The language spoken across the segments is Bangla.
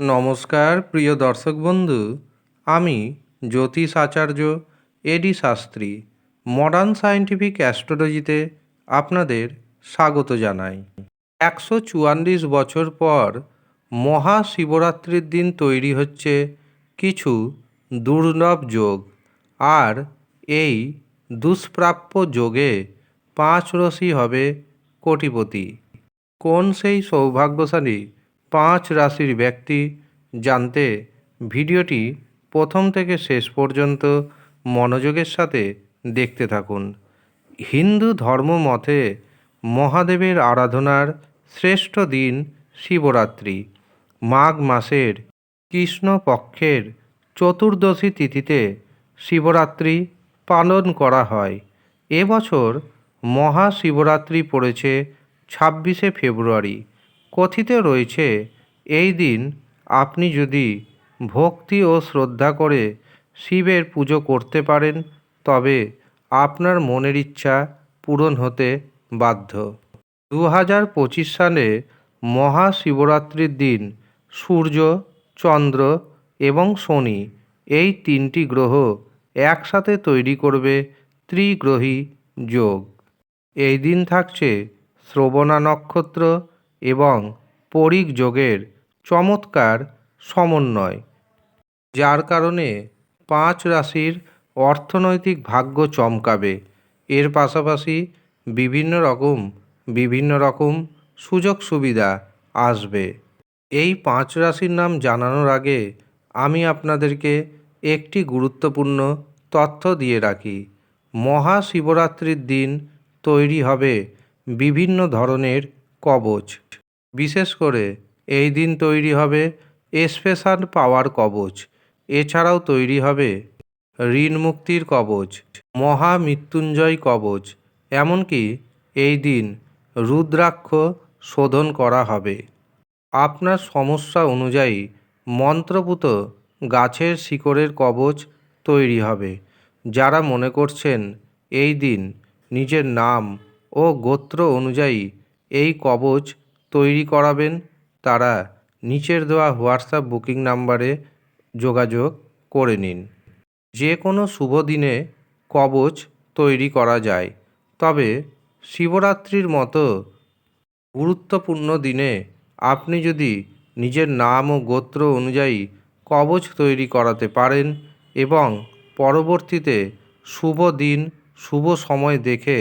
নমস্কার, প্রিয় দর্শক বন্ধু। আমি Jyotish Acharya A D Shastri. Modern scientific অ্যাস্ট্রোলজিতে আপনাদের স্বাগত জানাই। একশো চুয়াল্লিশ বছর পর মহাশিবরাত্রির দিন তৈরি হচ্ছে কিছু দুর্লভ যোগ। আর এই দুষ্প্রাপ্য যোগে পাঁচ রশি হবে কোটিপতি। কোন সেই সৌভাগ্যশালী পাঁচ রাশির ব্যক্তি জানতে ভিডিওটি প্রথম থেকে শেষ পর্যন্ত মনোযোগের সাথে দেখতে থাকুন। হিন্দু ধর্ম মতে মহাদেবের আরাধনার শ্রেষ্ঠ দিন শিবরাত্রি। মাঘ মাসের কৃষ্ণপক্ষের চতুর্দশী তিথিতে শিবরাত্রি পালন করা হয়। এবছর মহাশিবরাত্রি পড়েছে ছাব্বিশে ফেব্রুয়ারি। কথিত রয়েছে, এই দিন আপনি যদি ভক্তি ও শ্রদ্ধা করে শিবের পুজো করতে পারেন, তবে আপনার মনের ইচ্ছা পূরণ হতে বাধ্য। দু হাজার পঁচিশ সালে মহাশিবরাত্রির দিন সূর্য, চন্দ্র এবং শনি এই তিনটি গ্রহ একসাথে তৈরি করবে ত্রিগ্রহী যোগ। এই দিন থাকছে শ্রবণা নক্ষত্র এবং পরিক যোগের চমৎকার সমন্বয়, যার কারণে পাঁচ রাশির অর্থনৈতিক ভাগ্য চমকাবে। এর পাশাপাশি বিভিন্ন রকম বিভিন্ন রকম সুযোগ সুবিধা আসবে। এই পাঁচ রাশির নাম জানানোর আগে আমি আপনাদেরকে একটি গুরুত্বপূর্ণ তথ্য দিয়ে রাখি। মহাশিবরাত্রির দিন তৈরি হবে বিভিন্ন ধরনের কবচ। বিশেষ করে এই দিন তৈরি হবে স্পেশাল পাওয়ার কবচ। এছাড়াও তৈরি হবে ঋণ মুক্তির কবচ মহামৃত্যুঞ্জয় কবচ। এমনকি এই দিন রুদ্রাক্ষ শোধন করা হবে। আপনার সমস্যা অনুযায়ী মন্ত্রপুত গাছের শিকড়ের কবচ তৈরি হবে, যারা মনে করছেন এই দিন নিজের নাম ও গোত্র অনুযায়ী এই কবচ তৈরি করাবেন তারা নিচের দেওয়া হোয়াটসঅ্যাপ বুকিং নাম্বারে যোগাযোগ করে নিন। যে কোনো শুভ দিনে কবচ তৈরি করা যায়, তবে শিবরাত্রির মতো গুরুত্বপূর্ণ দিনে আপনি যদি নিজের নাম ও গোত্র অনুযায়ী কবচ তৈরি করাতে পারেন এবং পরবর্তীতে শুভ দিন, শুভ সময় দেখে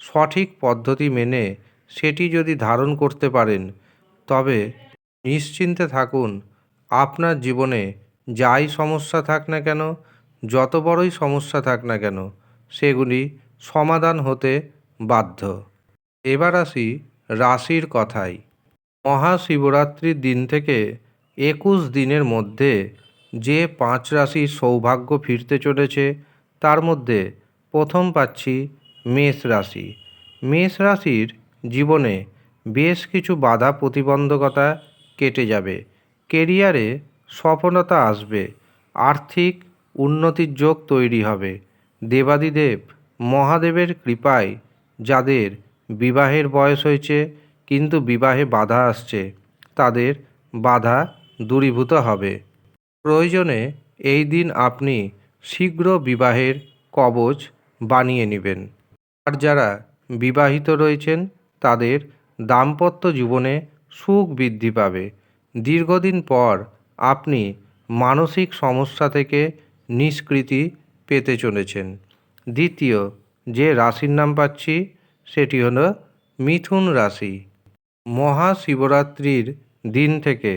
সঠিক পদ্ধতি মেনে সেটি যদি ধারণ করতে পারেন, তবে নিশ্চিন্তে থাকুন, আপনার জীবনে যাই সমস্যা থাক না কেন, যত বড়ই সমস্যা থাক না কেন, সেগুলি সমাধান হতে বাধ্য। এবার আসি রাশির কথাই মহাশিবরাত্রির দিন থেকে একুশ দিনের মধ্যে যে পাঁচ রাশির সৌভাগ্য ফিরতে চলেছে, তার মধ্যে প্রথম পাচ্ছি মেষ রাশি। মেষ রাশির জীবনে বেশ কিছু বাধা প্রতিবন্ধকতা কেটে যাবে। কেরিয়ারে সফলতা আসবে। আর্থিক উন্নতির যোগ তৈরি হবে। দেবাদিদেব মহাদেবের কৃপায় যাদের বিবাহের বয়স হয়েছে কিন্তু বিবাহে বাধা আসছে, তাদের বাধা দূরীভূত হবে। প্রয়োজনে এই দিন আপনি শীঘ্র বিবাহের কবচ বানিয়ে নেবেন। আর যারা বিবাহিত রয়েছেন তাদের দাম্পত্য জীবনে সুখ বৃদ্ধি পাবে। দীর্ঘদিন পর আপনি মানসিক সমস্যা থেকে নিষ্কৃতি পেতে চলেছেন। দ্বিতীয় যে রাশির নাম পাচ্ছি, সেটি হল মিথুন রাশি। মহাশিবরাত্রির দিন থেকে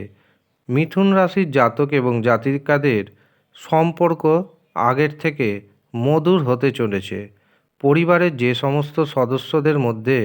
মিথুন রাশির জাতক এবং জাতিকাদের সম্পর্ক আগের থেকে মধুর হতে চলেছে। পরিবারের যে সমস্ত সদস্যদের মধ্যে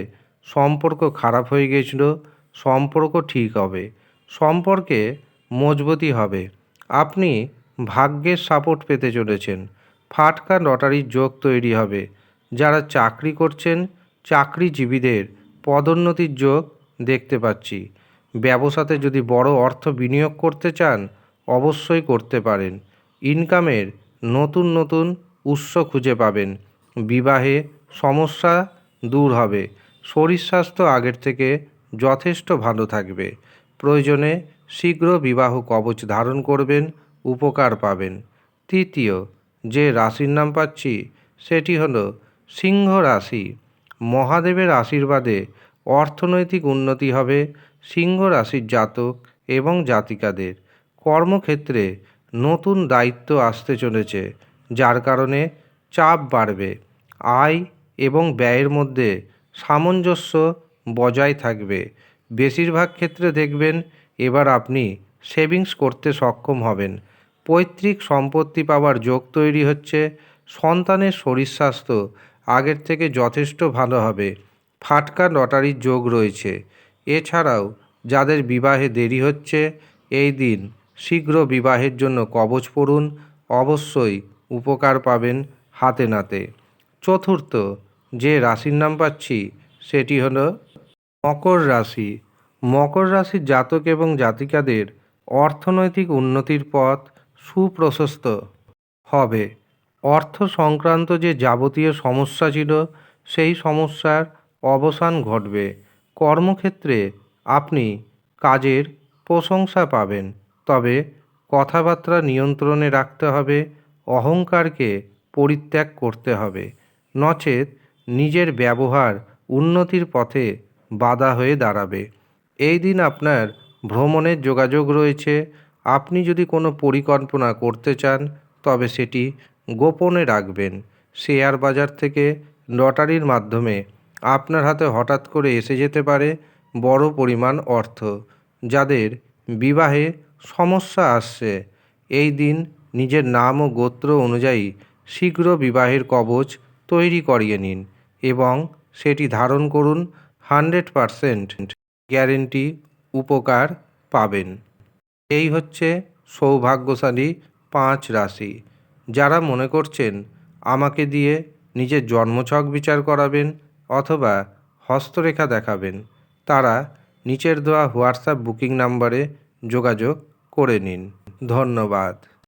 সম্পর্ক খারাপ হয়ে গিয়েছিল, সম্পর্ক ঠিক হবে, সম্পর্কে মজবুতি হবে। আপনি ভাগ্যের সাপোর্ট পেতে চলেছেন। ফাটকা লটারির যোগ তৈরি হবে। যারা চাকরি করছেন, চাকরিজীবীদের পদোন্নতির যোগ দেখতে পাচ্ছি। ব্যবসাতে যদি বড় অর্থ বিনিয়োগ করতে চান, অবশ্যই করতে পারেন। ইনকামের নতুন নতুন উৎস খুঁজে পাবেন। বিবাহে সমস্যা দূর হবে। শরীর স্বাস্থ্য আগের থেকে যথেষ্ট ভালো থাকবে। প্রয়োজনে শীঘ্র বিবাহ কবচ ধারণ করবেন, উপকার পাবেন। তৃতীয়, যে রাশির নাম পাচ্ছি, সেটি হল সিংহ রাশি। মহাদেবের আশীর্বাদে অর্থনৈতিক উন্নতি হবে সিংহ রাশির জাতক এবং জাতিকাদের। কর্মক্ষেত্রে নতুন দায়িত্ব আসতে চলেছে, যার কারণে চাপ বাড়বে। আয় এবং ব্যয়ের মধ্যে সামঞ্জস্য বজায় থাকবে। বেশিরভাগ ক্ষেত্রে দেখবেন, এবার আপনি সেভিংস করতে সক্ষম হবেন। পৈতৃক সম্পত্তি পাওয়ার যোগ তৈরি হচ্ছে। সন্তানের শরীর স্বাস্থ্য আগের থেকে যথেষ্ট ভালো হবে। ফাটকা লটারির যোগ রয়েছে। এছাড়াও যাদের বিবাহে দেরি হচ্ছে, এই দিন শীঘ্র বিবাহের জন্য কবচ পড়ুন। অবশ্যই উপকার পাবেন হাতে নাতে। চতুর্থ যে রাশির নাম পাচ্ছি, সেটি হলো মকর রাশি। মকর রাশির জাতক এবং জাতিকাদের অর্থনৈতিক উন্নতির পথ সুপ্রশস্ত হবে। অর্থ সংক্রান্ত যে যাবতীয় সমস্যা ছিল, সেই সমস্যার অবসান ঘটবে। কর্মক্ষেত্রে আপনি কাজের প্রশংসা পাবেন, তবে কথাবার্তা নিয়ন্ত্রণে রাখতে হবে, অহংকারকে পরিত্যাগ করতে হবে। নচেত নিজের ব্যবহার উন্নতির পথে বাধা হয়ে দাঁড়াবে। এই দিন আপনার ভ্রমণের যোগাযোগ রয়েছে। আপনি যদি কোনো পরিকল্পনা করতে চান, তবে সেটি গোপনে রাখবেন। শেয়ার বাজার থেকে লটারির মাধ্যমে আপনার হাতে হঠাৎ করে এসে যেতে পারে বড় পরিমাণ অর্থ, যাদের বিবাহে সমস্যা আসছে। এই দিন নিজের নাম ও গোত্র অনুযায়ী শীঘ্র বিবাহের কবচ তৈরি করিয়ে নিন। এবং সেটি ধারণ করুন হান্ড্রেড পারসেন্ট গ্যারেন্টি উপকার পাবেন। এই হচ্ছে সৌভাগ্যশালী পাঁচ রাশি। যারা মনে করছেন আমাকে দিয়ে নিজের জন্মছক বিচার করাবেন অথবা হস্তরেখা দেখাবেন, তারা নিচের দেওয়া হোয়াটসঅ্যাপ বুকিং নাম্বারে যোগাযোগ করে নিন। ধন্যবাদ।